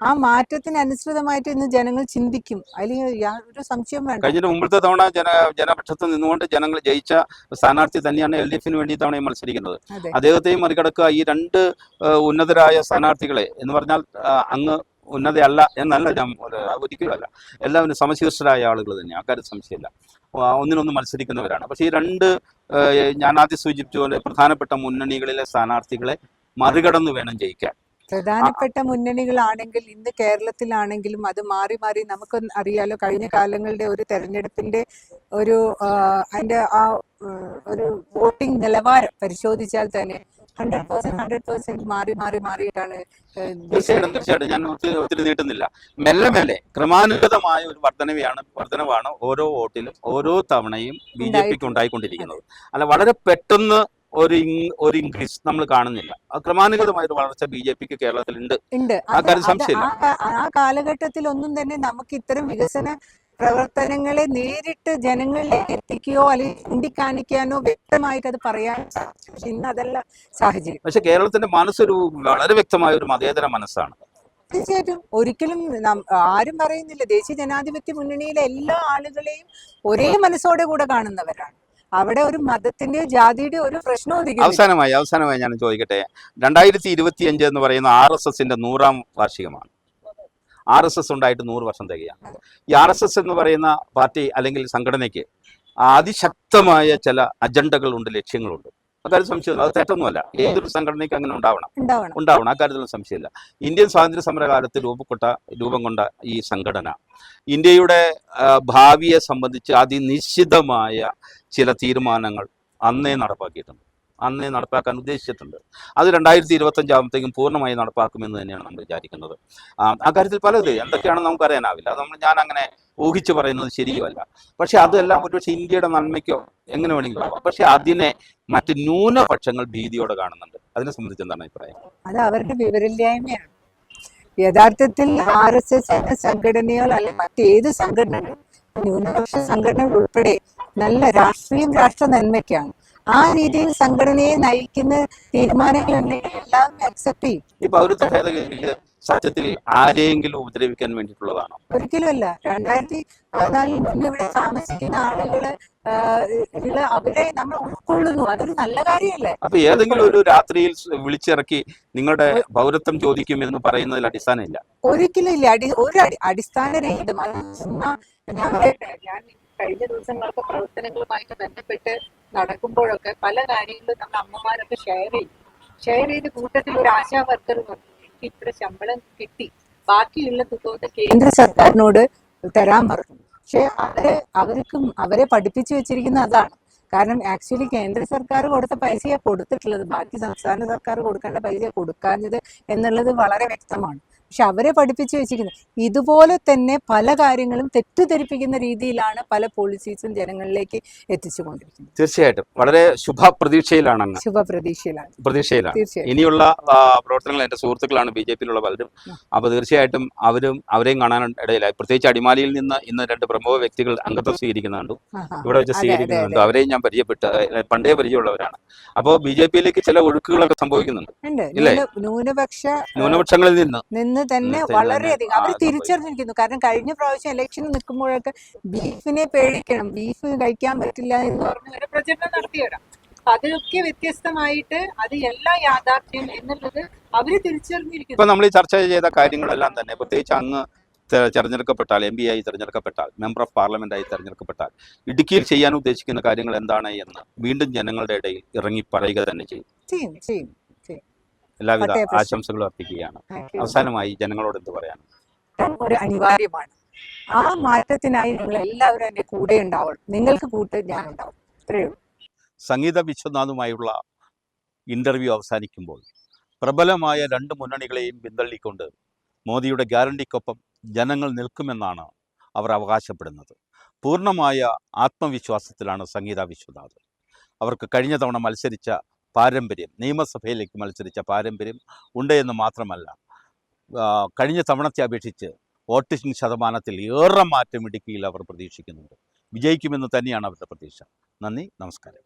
Speaker 2: ആ മാറ്റത്തിന് മാറ്റത്തിനനുസൃതമായിട്ട് ഇന്ന് ജനങ്ങൾ ചിന്തിക്കും. അല്ലെങ്കിൽ യാതൊരു സംശയം വേണ്ട.
Speaker 1: കഴിഞ്ഞ മുമ്പത്തെ തവണ ജന ജനപക്ഷത്ത് നിന്നുകൊണ്ട് ജനങ്ങൾ ജയിച്ച സ്ഥാനാർത്ഥി തന്നെയാണ് എൽ ഡി എഫിന് വേണ്ടി ഈ മത്സരിക്കുന്നത്. അദ്ദേഹത്തെയും മറികടക്കുക ഈ രണ്ട് ഉന്നതരായ സ്ഥാനാർത്ഥികളെ എന്ന് പറഞ്ഞാൽ അങ്ങ് ഉന്നതയല്ല എന്നല്ല ഞാൻ ഒരു- ഒരിക്കലുമല്ല എല്ലാവരും സമശീർഷരായ ആളുകൾ തന്നെ അക്കാര്യം സംശയമില്ല. ഒന്നിനൊന്ന് മത്സരിക്കുന്നവരാണ്. പക്ഷേ ഈ രണ്ട് ഞാൻ ആദ്യം സൂചിപ്പിച്ച പോലെ പ്രധാനപ്പെട്ട മുന്നണികളിലെ സ്ഥാനാർത്ഥികളെ മറികടന്ന് വേണം ജയിക്കാൻ.
Speaker 2: പ്രധാനപ്പെട്ട മുന്നണികളാണെങ്കിൽ ഇന്ന് കേരളത്തിലാണെങ്കിലും അത് മാറി മാറി നമുക്ക് അറിയാലോ. കഴിഞ്ഞ കാലങ്ങളുടെ ഒരു തെരഞ്ഞെടുപ്പിന്റെ ഒരു അതിന്റെ ആ ഒരു വോട്ടിംഗ് നിലവാരം പരിശോധിച്ചാൽ തന്നെ ഹൺഡ്രഡ് പെർസെന്റ് ഹൺഡ്രഡ് പെർസെന്റ് മാറി മാറി മാറിയിട്ടാണ്
Speaker 1: തീർച്ചയായിട്ടും തീർച്ചയായിട്ടും. ഞാൻ ഒത്തിരി ഒത്തിരി നീട്ടുന്നില്ല. മെല്ലെ മെല്ലെ ക്രമാനുഗതമായ ഒരു വർധനവയാണ് വർധനവാണ് ഓരോ വോട്ടിലും ഓരോ തവണയും ബി ജെ പിക്ക് ഉണ്ടായിക്കൊണ്ടിരിക്കുന്നത്. അല്ല വളരെ പെട്ടെന്ന് ഒരു ഒരു ഇൻക്രീസ് നമ്മൾ കാണുന്നില്ല. ആ ക്രമാനുഗതമായ വളർച്ച ബി ജെ പിക്ക് കേരളത്തിലുണ്ട്.
Speaker 2: ഉണ്ട്.
Speaker 1: ആ കാര്യം സംശയമില്ല.
Speaker 2: ആ കാലഘട്ടത്തിൽ ഒന്നും തന്നെ നമുക്ക് ഇത്തരം വികസന പ്രവർത്തനങ്ങളെ നേരിട്ട് ജനങ്ങളിലേക്ക് എത്തിക്കുകയോ അല്ലെങ്കിൽ ചൂണ്ടിക്കാണിക്കാനോ വ്യക്തമായിട്ട് അത് പറയാൻ സാധിച്ചു. ഇന്ന് അതല്ല സാഹചര്യം.
Speaker 1: പക്ഷെ കേരളത്തിന്റെ മനസ്സൊരു വളരെ വ്യക്തമായ ഒരു മതേതര മനസ്സാണ്.
Speaker 2: തീർച്ചയായിട്ടും. ഒരിക്കലും ആരും പറയുന്നില്ല. ദേശീയ ജനാധിപത്യ മുന്നണിയിലെ എല്ലാ ആളുകളെയും ഒരേ മനസ്സോടെ കൂടെ കാണുന്നവരാണ്. അവിടെ ഒരു മതത്തിന്റെ ജാതിയുടെ ഒരു പ്രശ്നവും
Speaker 1: അവസാനമായി അവസാനമായി ഞാൻ ചോദിക്കട്ടെ? രണ്ടായിരത്തി ഇരുപത്തി അഞ്ച് എന്ന് പറയുന്ന ആർ എസ് എസിന്റെ നൂറാം വാർഷികമാണ്. ആർ എസ് എസ് ഉണ്ടായിട്ട് നൂറ് വർഷം തികയാണ്. ഈ ആർ എസ് എസ് എന്ന് പറയുന്ന പാർട്ടി അല്ലെങ്കിൽ സംഘടനയ്ക്ക് അതിശക്തമായ ചില അജണ്ടകളുണ്ട് ലക്ഷ്യങ്ങളുണ്ട്. അക്കാര്യം സംശയമില്ല അത് തെറ്റൊന്നുമല്ല. ഏതൊരു സംഘടനയ്ക്ക് അങ്ങനെ ഉണ്ടാവണം.
Speaker 2: ഉണ്ടാവണം.
Speaker 1: ഉണ്ടാവണം. അക്കാര്യത്തിലും സംശയമില്ല. ഇന്ത്യൻ സ്വാതന്ത്ര്യ സമരകാലത്ത് രൂപപ്പെട്ട രൂപം കൊണ്ട ഈ സംഘടന ഇന്ത്യയുടെ ഭാവിയെ സംബന്ധിച്ച് അതിനിശ്ചിതമായ ചില തീരുമാനങ്ങൾ അന്നേ നടപ്പാക്കിയിട്ടുണ്ട്. അന്നേ നടപ്പാക്കാൻ ഉദ്ദേശിച്ചിട്ടുണ്ട്. അത് രണ്ടായിരത്തി ഇരുപത്തഞ്ചാകുമ്പോഴത്തേക്കും പൂർണമായി നടപ്പാക്കുമെന്ന് തന്നെയാണ് നമ്മൾ വിചാരിക്കുന്നത്. ആ, ആ കാര്യത്തിൽ പലത് എന്തൊക്കെയാണെന്ന് നമുക്ക് അറിയാനാവില്ല അത് നമ്മൾ ഞാൻ അങ്ങനെ ഊഹിച്ചു പറയുന്നത് ശരിയുമല്ല. പക്ഷെ അതെല്ലാം ഒരുപക്ഷെ ഇന്ത്യയുടെ നന്മയ്ക്കോ എങ്ങനെ വേണമെങ്കിലും ആവാം. പക്ഷെ അതിനെ മറ്റ് ന്യൂനപക്ഷങ്ങൾ ഭീതിയോടെ കാണുന്നുണ്ട്. അതിനെ സംബന്ധിച്ച് എന്താണ് അഭിപ്രായം?
Speaker 2: അത് അവരുടെ വിവരമില്ലായ്മയാണ്. യഥാർത്ഥത്തിൽ ആർ എസ് എസ് എന്ന സംഘടനയോ അല്ലെ മറ്റേത് ന്യൂനപക്ഷ സംഘടനകൾ ഉൾപ്പെടെ നല്ല രാഷ്ട്രീയം രാഷ്ട്ര നന്മയ്ക്കാണ്. ആ രീതിയിൽ സംഘടനയെ നയിക്കുന്ന തീരുമാനങ്ങൾ എല്ലാം അക്സെപ്റ്റ് ചെയ്യും.
Speaker 1: ഈ പൗരത്വ ഭേദഗതി സത്യത്തിൽ ആരെയെങ്കിലും ഉപദ്രവിക്കാൻ വേണ്ടിയിട്ടുള്ളതാണോ?
Speaker 2: ഒരിക്കലുമല്ല. രണ്ടായിരത്തി പതിനാലിൽ മുന്നേ ഇവിടെ താമസിക്കുന്ന ആളുകൾ അവരെ നമ്മൾ ഉൾക്കൊള്ളുന്നു. അതൊരു നല്ല കാര്യമല്ലേ?
Speaker 1: അപ്പൊ ഏതെങ്കിലും ഒരു രാത്രിയിൽ വിളിച്ചിറക്കി നിങ്ങളുടെ പൗരത്വം ചോദിക്കും എന്ന് പറയുന്നതിൽ അടിസ്ഥാനമില്ല.
Speaker 2: ഒരിക്കലും ഇല്ല. അടി ഒരു അടി അടിസ്ഥാനരഹിതം ഞാൻ ഞാൻ കഴിഞ്ഞ ദിവസങ്ങളൊക്കെ പ്രവർത്തനങ്ങളുമായിട്ട് ബന്ധപ്പെട്ട് നടക്കുമ്പോഴൊക്കെ പല കാര്യങ്ങളും നമ്മൾ അമ്മമാരൊക്കെ ഷെയർ ചെയ്യും. ഷെയർ ചെയ്ത് കൂട്ടത്തിൽ ഒരു ആശാ വർക്കർ പറഞ്ഞു എനിക്ക് ഇത്ര ശമ്പളം കിട്ടി. ബാക്കിയുള്ള തുക കേന്ദ്ര സർക്കാരിനോട് തരാൻ പറഞ്ഞു. പക്ഷെ അവരെ അവർക്കും അവരെ പഠിപ്പിച്ചു വെച്ചിരിക്കുന്ന അതാണ്. കാരണം ആക്ച്വലി കേന്ദ്ര സർക്കാർ കൊടുത്ത പൈസയാണ് കൊടുത്തിട്ടുള്ളത്. ബാക്കി സംസ്ഥാന സർക്കാർ കൊടുക്കേണ്ട പൈസ കൊടുക്കാഞ്ഞത് എന്നുള്ളത് വളരെ വ്യക്തമാണ്. പക്ഷെ അവരെ പഠിപ്പിച്ചു വെച്ചിരിക്കുന്നത് ഇതുപോലെ തന്നെ പല കാര്യങ്ങളും തെറ്റിദ്ധരിപ്പിക്കുന്ന രീതിയിലാണ് പല പോളിസീസും ജനങ്ങളിലേക്ക് എത്തിച്ചു കൊണ്ടിരിക്കുന്നത്
Speaker 1: തീർച്ചയായിട്ടും. വളരെ ശുഭ പ്രതീക്ഷയിലാണ് ശുഭ
Speaker 2: പ്രതീക്ഷയിലാണ്.
Speaker 1: പ്രതീക്ഷയിലാണ്
Speaker 2: തീർച്ചയായും
Speaker 1: ഇനിയുള്ള പ്രവർത്തനങ്ങൾ എന്റെ സുഹൃത്തുക്കളാണ് ബി ജെ പിയിലുള്ള പലരും. അപ്പോൾ തീർച്ചയായിട്ടും അവരും അവരെയും കാണാൻ ഇടയിലായി പ്രത്യേകിച്ച് അടിമാലിയിൽ നിന്ന് ഇന്ന് രണ്ട് പ്രമുഖ വ്യക്തികൾ അംഗത്വം സ്വീകരിക്കുന്നുണ്ട്. ഇവിടെ വെച്ച് സ്വീകരിക്കുന്നുണ്ട്. അവരെയും ഞാൻ പരിചയപ്പെട്ട പണ്ടേ പരിചയമുള്ളവരാണ്. അപ്പോൾ ബി ജെ പിയിലേക്ക് ചില ഒഴുക്കുകളൊക്കെ സംഭവിക്കുന്നുണ്ട്. ഇല്ലേ?
Speaker 2: ന്യൂനപക്ഷ
Speaker 1: ന്യൂനപക്ഷങ്ങളിൽ നിന്ന്
Speaker 2: നിന്ന് തന്നെ വളരെയധികം അവർ തിരിച്ചറിഞ്ഞിരിക്കുന്നു. കാരണം കഴിഞ്ഞ പ്രാവശ്യം ഇലക്ഷന് നിൽക്കുമ്പോഴൊക്കെ ബീഫിനെ പേടിക്കണം. ബീഫ് കഴിക്കാൻ പറ്റില്ല എന്ന് പറഞ്ഞ ഒരു പ്രചരണം നടത്തിയിടാം അതൊക്കെ വ്യത്യസ്തമായിട്ട് അത് എല്ലാ യാഥാർത്ഥ്യം എന്നുള്ളത് അവർ തിരിച്ചറിഞ്ഞിരിക്കുന്നു.
Speaker 1: ഇപ്പൊ നമ്മൾ ഈ ചർച്ച ചെയ്ത കാര്യങ്ങളെല്ലാം തന്നെ പ്രത്യേകിച്ച് അങ്ങ് തെരഞ്ഞെടുക്കപ്പെട്ടാൽ എം പി ആയി തെരഞ്ഞെടുക്കപ്പെട്ടാൽ മെമ്പർ ഓഫ് പാർലമെന്റ് ആയി തെരഞ്ഞെടുക്കപ്പെട്ടാൽ ഇടുക്കിയിൽ ചെയ്യാൻ ഉദ്ദേശിക്കുന്ന കാര്യങ്ങൾ എന്താണ് എന്ന് വീണ്ടും ജനങ്ങളുടെ ഇടയിൽ ഇറങ്ങി പറയുക തന്നെ ചെയ്യും
Speaker 2: ചെയ്യും. ചെയ്യും ചെയ്യും.
Speaker 1: എല്ലാവിധ. ആശംസകളും അർപ്പിക്കുകയാണ്. അവസാനമായി ജനങ്ങളോട് എന്ത് പറയാൻ?
Speaker 2: ഒരു അനിവാര്യമാണ്. ആ മാറ്റത്തിനായി നിങ്ങൾ എല്ലാവരും എന്റെ കൂടെ ഉണ്ടാവണം. നിങ്ങൾക്ക് കൂട്ട് ഞാൻ ഉണ്ടാവും. ഇത്രയും
Speaker 1: സംഗീത വിശ്വനാഥുമായുള്ള ഇന്റർവ്യൂ അവസാനിക്കുമ്പോൾ പ്രബലമായ രണ്ട് മുന്നണികളെയും പിന്തള്ളിക്കൊണ്ട് മോദിയുടെ ഗ്യാരണ്ടിക്കൊപ്പം ജനങ്ങൾ നിൽക്കുമെന്നാണ് അവർ അവകാശപ്പെടുന്നത്. പൂർണമായ ആത്മവിശ്വാസത്തിലാണ് സംഗീത വിശ്വനാഥ്. അവർക്ക് കഴിഞ്ഞ തവണ മത്സരിച്ച പാരമ്പര്യം. നിയമസഭയിലേക്ക് മത്സരിച്ച പാരമ്പര്യം ഉണ്ട് എന്ന് മാത്രമല്ല കഴിഞ്ഞ തവണത്തെ അപേക്ഷിച്ച് വോട്ടിംഗ് ശതമാനത്തിൽ ഏറെ മാറ്റം ഇടുക്കിയിൽ അവർ പ്രതീക്ഷിക്കുന്നുണ്ട്. വിജയിക്കുമെന്ന് തന്നെയാണ് അവരുടെ പ്രതീക്ഷ. നന്ദി നമസ്കാരം.